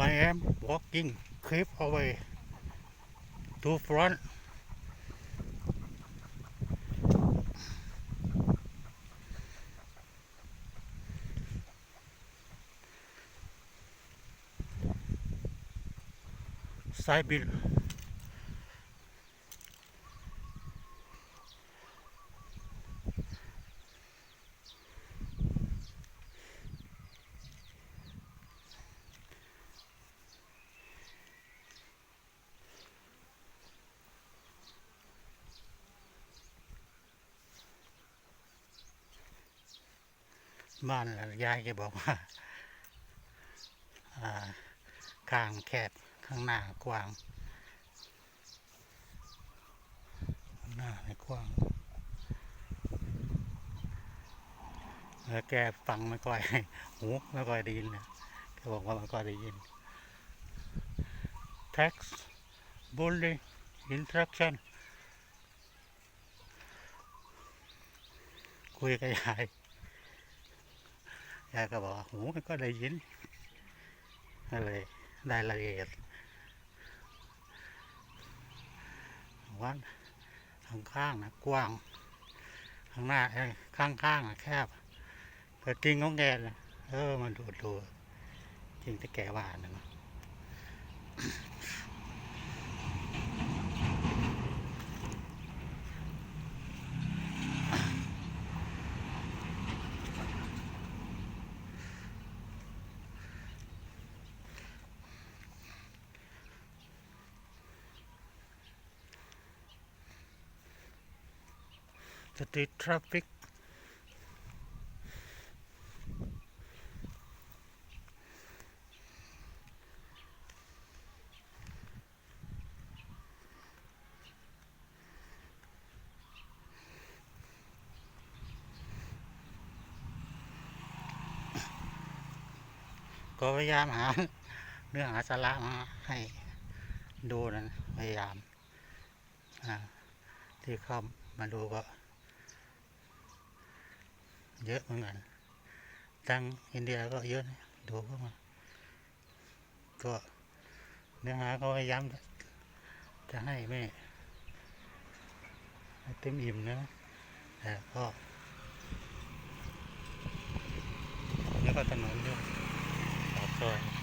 I am walking cliff away to front. Side bill บ้านยายแกบอกว่าอ่าข้างแคบข้างหน้ากว้างข้าง หน้าไม่กว้างแล้วแกฟังไม่ค่อยหูไม่ค่อยได้ยินนะแกบอกว่าไม่ค่อยได้ยิน tax bully instruction คุยกับยาย ยายก็บอกหูมันก็ได้ยินก็เลยได้ละเอียดว่าข้างข้างนะกว้าง ข้างหน้าข้างข้างๆนะแคบแต่จริงของแกนะเออมันดูดูจริงแต่แกว่านะ สตรีททราฟิกก็พยายามหาเนื้อหาสาระมาให้ดูนะพยายามที่เข้ามาดูก็ เยอะเหมือนกันทางอินเดียก็เยอะนะดูเข้ามา ก็เนื้อหาก็พยายามจะให้แม่เต็มอิ่มนะแต่ก็แล้วก็ถนนด้วยปากซอย